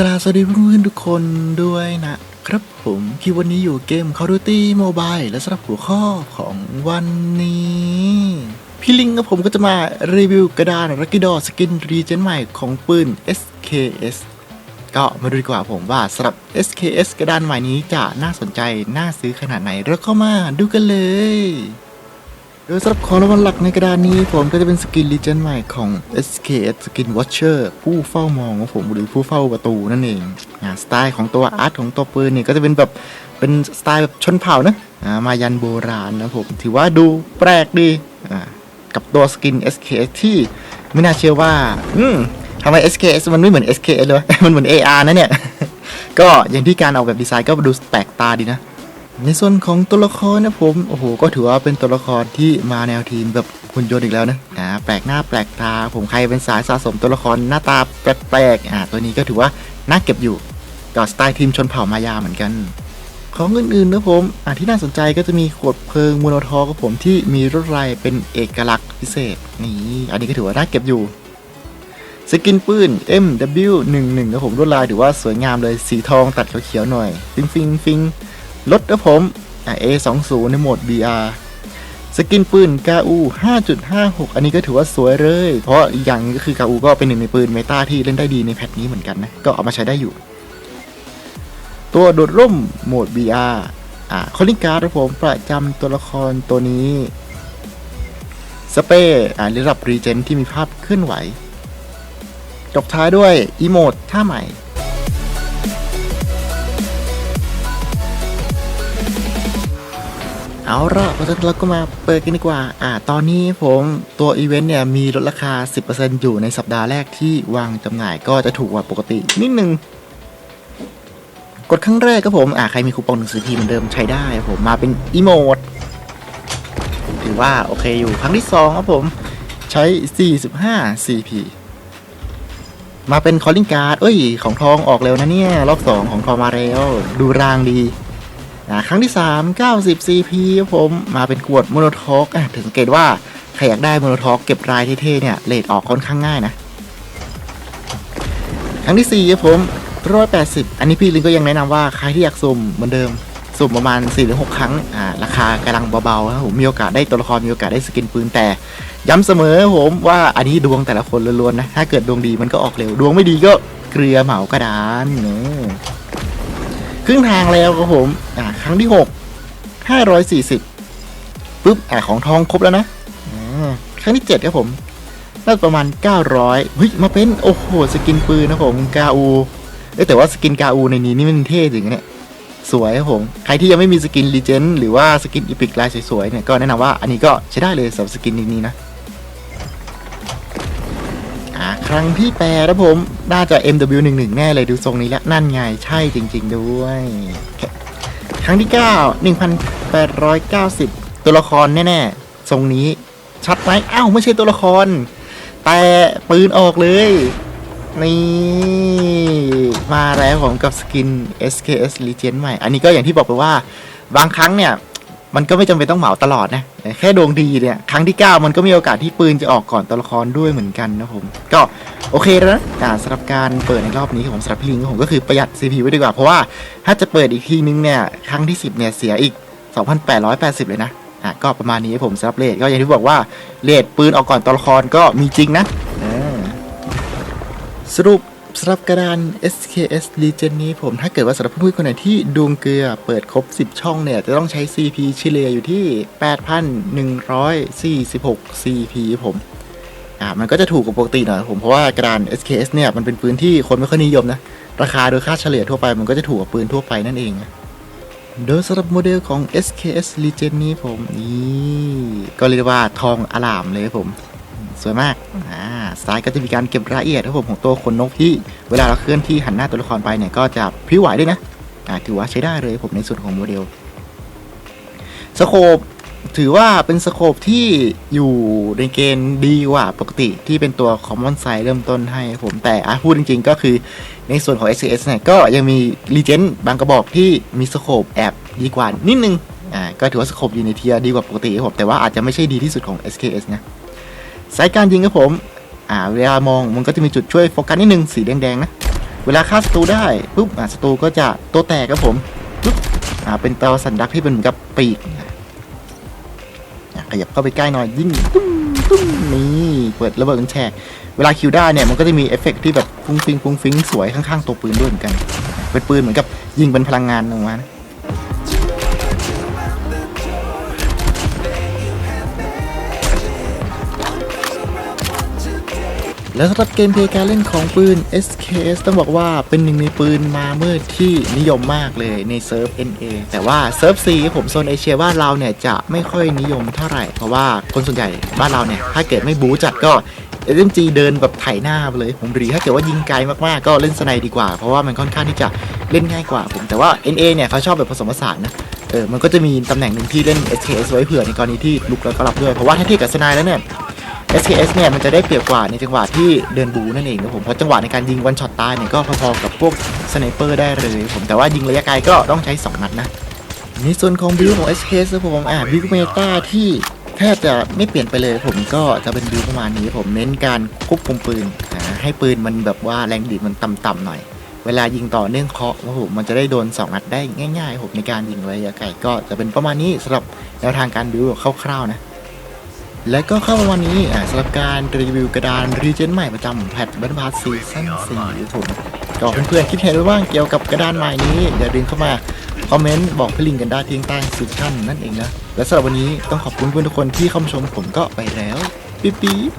กราสวัสดีเพื่อนๆทุกคนด้วยนะครับผมที่วันนี้อยู่เกม Call of Duty Mobile และสำหรับหัวข้อของวันนี้ พี่ลิงกับผมก็จะมารีวิวกระดานรักกิดอสกินรีเจนใหม่ของปืน SKS ก็มาดูดีกว่าผมว่าสำหรับ SKS กระดานใหม่นี้จะน่าสนใจ น่าซื้อขนาดไหนเราเข้ามาดูกันเลย โดยสำหรับของรางวัลหลักในกระดานนี้ผมก็จะเป็นสกินลีเจนใหม่ของ SKS Skin Watcher ผู้เฝ้ามองของผมหรือผู้เฝ้าประตูนั่นเองอ่าสไตล์ของตัวอาร์ตของตัวปืนเนี่ยก็จะเป็นแบบเป็นสไตล์แบบชนเผ่านะอ่ามายันโบราณนะผมถือว่าดูแปลกดีอ่ากับตัวสกิน SKS ที่ไม่น่าเชื่อว่าอืมทำไม SKS มันไม่เหมือน SKS เลย มันเหมือน AR นะเนี่ย ก็อย่างที่การออกแบบดีไซน์ก็ดูแปลกตาดีนะ ในส่วนของตัวละครนะผมโอ้โหก็ถือว่าเป็นตัวละครที่มาแนวทีมแบบคุณยนต์อีกแล้วนะอ่าแปลกหน้าแปลกตาผมใครเป็นสายสะสมตัวละครหน้าตาแปลกๆอ่าตัวนี้ก็ถือว่าน่าเก็บอยู่ก็สไตล์ทีมชนเผ่ามายาเหมือนกัน ของอื่นๆนะผมอ่าที่น่าสนใจก็จะมีขวดเพลิงมูโนทอกับผมที่มีรถลายเป็นเอกลักษณ์พิเศษนี่อันนี้ก็ถือว่าน่าเก็บอยู่สกินปืน MW11 ครับผมลวดลายถือว่าสวยงามเลยสีทองตัดเขียวๆหน่อย ฟิงฟิงฟิง รถครับผมอ่า A20 ในโหมด BR สกินปืน KU 5.56 อันนี้ก็ถือว่าสวยเลย เพราะอย่างก็คือ KU ก็เป็นหนึ่งในปืนเมตาที่เล่นได้ดีในแพทนี้เหมือนกันนะ ก็เอามาใช้ได้อยู่ ตัวโดดร่มโหมด BR อ่าคอลิงการ์ดครับผมประจำตัวละครตัวนี้สเปรย์อ่าระดับรีเจนที่มีภาพเคลื่อนไหวจบท้ายด้วยอีโมดท่าใหม่ เอาละเพราะฉะนั้นเราก็มาเปิดกันดีกว่า อ่า ตอนนี้ผมตัวอีเวนต์เนี่ยมีลดราคา 10%อยู่ในสัปดาห์แรกที่วางจำหน่ายก็จะถูกกว่าปกตินิดนึง กดครั้งแรกครับผม อ่าใครมีคูปองหนังสือพิมพ์เหมือนเดิมใช้ได้ผมมาเป็นอีโมดถือว่าโอเคอยู่ ครั้งที่2ครับผมใช้ 45 CP มาเป็นคอลลิงการ์ด เอ้ย ของทองออกเร็วนะเนี่ย รอบ 2 ของทองมาแล้ว ดูรางดี นะครั้งที่ 3 90 CP ผมมาเป็นขวดโมโนทอกอะถึงสังเกตว่าใครอยากได้โมโนทอกเก็บรายเท่ๆเนี่ยเลทออกค่อนข้างง่ายนะ ครั้งที่4ครับผม180 อันนี้พี่ลิงก็ยังแนะนำว่าใครที่อยากสุ่มเหมือนเดิมสุ่มประมาณ 4-6 ครั้งอ่าราคากำลังเบาๆครับผมมีโอกาสได้ตัวละครมีโอกาสได้สกินปืนแต่ ย้ำเสมอผมว่าอันนี้ดวงแต่ละคนล้วนๆนะ ถ้าเกิดดวงดีมันก็ออกเร็ว ดวงไม่ดีก็เกลือเหมากระดานเนอะ ครึ่งทางแล้วครับผม อ่า ครั้งที่6 540ปุ๊บ อ่าของทองครบแล้วนะอ่าครั้งที่7ครับผมน่าประมาณ900เฮ้ย มาเป็น โอ้โห สกินปืนนะผม กาอูเอ้ยแต่ว่าสกินกาอูในนี้นี่มันเท่จริงเนี่ยสวยครับผม ใครที่ยังไม่มีสกินรีเจนหรือว่าสกินอีพิกลายสวยๆเนี่ยก็แนะนำว่าอันนี้ก็ใช้ได้เลยสำหรับสกินนี้นะ ครั้งที่แปดนะผม น่าจะ MW11 แน่เลยดูทรงนี้แล้ว นั่นไงใช่จริง ๆ ด้วย ครั้งที่ 9 1,890 ตัวละครแน่ๆ ทรงนี้ชัดไหมอ้าวไม่ใช่ตัวละคร แต่ปืนออกเลย นี่มาแล้วผมกับสกิน SKS Legend ใหม่ อันนี้ก็อย่างที่บอกไปว่า บางครั้งเนี่ย มันก็ไม่จำเป็นต้องเหมาตลอดนะ แค่ดวงดีเนี่ย ครั้งที่ 9 มันก็มีโอกาสที่ปืนจะออกก่อนตัวละครด้วยเหมือนกันนะผม ก็โอเคแล้วนะสำหรับการเปิดในรอบนี้ของสำหรับพี่ลิงของผมก็คือประหยัด CP ไว้ดีกว่า เพราะว่าถ้าจะเปิดอีกทีนึงเนี่ยครั้งที่ 10เนี่ยเสียอีก 2,880 เลยนะอะก็ประมาณนี้ผมสำหรับเลทก็อย่างที่บอกว่าเลทปืนออกก่อนตัวละครก็มีจริงนะสรุป สำหรับกระดาน SKS Legend นี้ผมถ้าเกิดว่าสำหรับเพื่นคนไหนที่ดวงเกลือเปิดครบ 10 ช่องเนี่ย จะต้องใช้ CP ชิเลียอยู่ที่ 8,146 CP ผมอ่ามันก็จะถูกกว่าปกติหน่อยผมเพราะว่ากระดาน SKS เนี่ย มันเป็นปืนที่คนไม่ค่อยนิยมนะ ราคาโดยค่าเฉลี่ยทั่วไปมันก็จะถูกกว่าปืนทั่วไปนั่นเอง โดยสำหรับโมเดลของ SKS Legend นี้ผมนี่ก็เรียกว่าทองอลามเลยผม สวยมากอ่าสไตล์ก็จะมีการเก็บรายละเอียดครับผมของตัวขนนกที่ เวลาเราเคลื่อนที่หันหน้าตัวละครไปเนี่ยก็จะพริ้วไหวด้วยนะอ่าถือว่าใช้ได้เลยผมในส่วนของโมเดลสโคปถือว่าเป็นสโคปที่อยู่ในเกณฑ์ดีกว่าปกติที่เป็นตัว Common Size เริ่มต้นให้ครับผมแต่อะพูดจริงๆ ก็คือในส่วนของ SCS เนี่ยก็ยังมี Legend บางกระบอกที่มีสโคปแอบดีกว่านิดนึงอ่าก็ถือว่าสโคปอยู่ในเทียร์ดีกว่าปกติครับผมแต่ว่าอาจจะไม่ใช่ดีที่สุดของ SKS นะ สายการยิงครับผม อ่าเวลามองมันก็จะมีจุดช่วยโฟกัสนิดนึงสีแดงๆนะ เวลาฆ่าศัตรูได้ปุ๊บอะศัตรูก็จะตัวแตกครับผมปุ๊บอ่าเป็นตัวสันดักที่เป็นเหมือนกับปีกขยับเข้าไปใกล้หน่อยยิงตุ้มตุ้มนี่เปิดระเบิดเป็นแฉกเวลาคิวได้เนี่ยมันก็จะมีเอฟเฟกต์ที่แบบฟุ้งฟิงฟุ้งฟิงสวยข้างๆตัวปืนด้วยเหมือนกัน เป็นปืนเหมือนกับยิงเป็นพลังงานออกมานะ แล้วสำหรับเกมเพลย์การเล่นของปืน SKS ต้องบอกว่าเป็นหนึ่งในปืนมาเมื่อที่นิยมมากเลยในเซิร์ฟ NA แต่ว่าเซิร์ฟ C ผมโซนเอเชียบ้านเราเนี่ยจะไม่ค่อยนิยมเท่าไหร่ เพราะว่าคนส่วนใหญ่บ้านเราเนี่ยถ้าเกิดไม่บู๊จัดก็ SMG เดินแบบไถหน้าไปเลย ผมหรือถ้าเกิดว่ายิงไกลมากๆก็เล่นสไนดีกว่า เพราะว่ามันค่อนข้างที่จะเล่นง่ายกว่าผมแต่ว่า NA เนี่ยเขาชอบแบบผสมผสานนะเออมันก็จะมีตำแหน่งหนึ่งที่เล่น SKS ไว้เผื่อในกรณีที่ลุกแล้วก็รับด้วยเพราะว่าถ้าเทียบกับสไนแล้วเนี่ย SKS เนี่ยมันจะได้เปรียบกว่าในจังหวะที่เดินบูนั่นเองนะผมเพราะจังหวะในการยิงวันช็อตตายเนี่ยก็พอๆกับพวกสไนเปอร์ได้เลยผมแต่ว่ายิงระยะไกลก็ต้องใช้ 2 นัดนะในส่วนของบิลของ SKS นะผมอ่าบิลเมตาที่แทบจะไม่เปลี่ยนไปเลย ผมก็จะเป็นบิลประมาณนี้ ผมเน้นการควบคุมปืนให้ปืนมันแบบว่าแรงดีดมันต่ำๆหน่อย เวลายิงต่อเนื่องเคาะครับผมมันจะได้โดน2นัดได้ง่ายๆผมในการยิงระยะไกลก็จะเป็นประมาณนี้สำหรับแนวทางการบิวคร่าวๆนะ และก็เข้ามาวันนี้สำหรับการรีวิวกระดานรีเจนใหม่ประจำแพทบัตพาร์ซีซั่น4ครับผมก็เพื่อนๆคิดเห็นว่างเกี่ยวกับกระดานใหม่นี้อย่าลืมเข้ามาคอมเมนต์บอกพี่ลิงกันได้ที่ใต้สิชั่นนั่นเองนะและสำหรับวันนี้ต้องขอบคุณเพื่อนทุกคนที่เข้ามาชมผมก็ไปแล้ว ปิ๊บปิ๊บ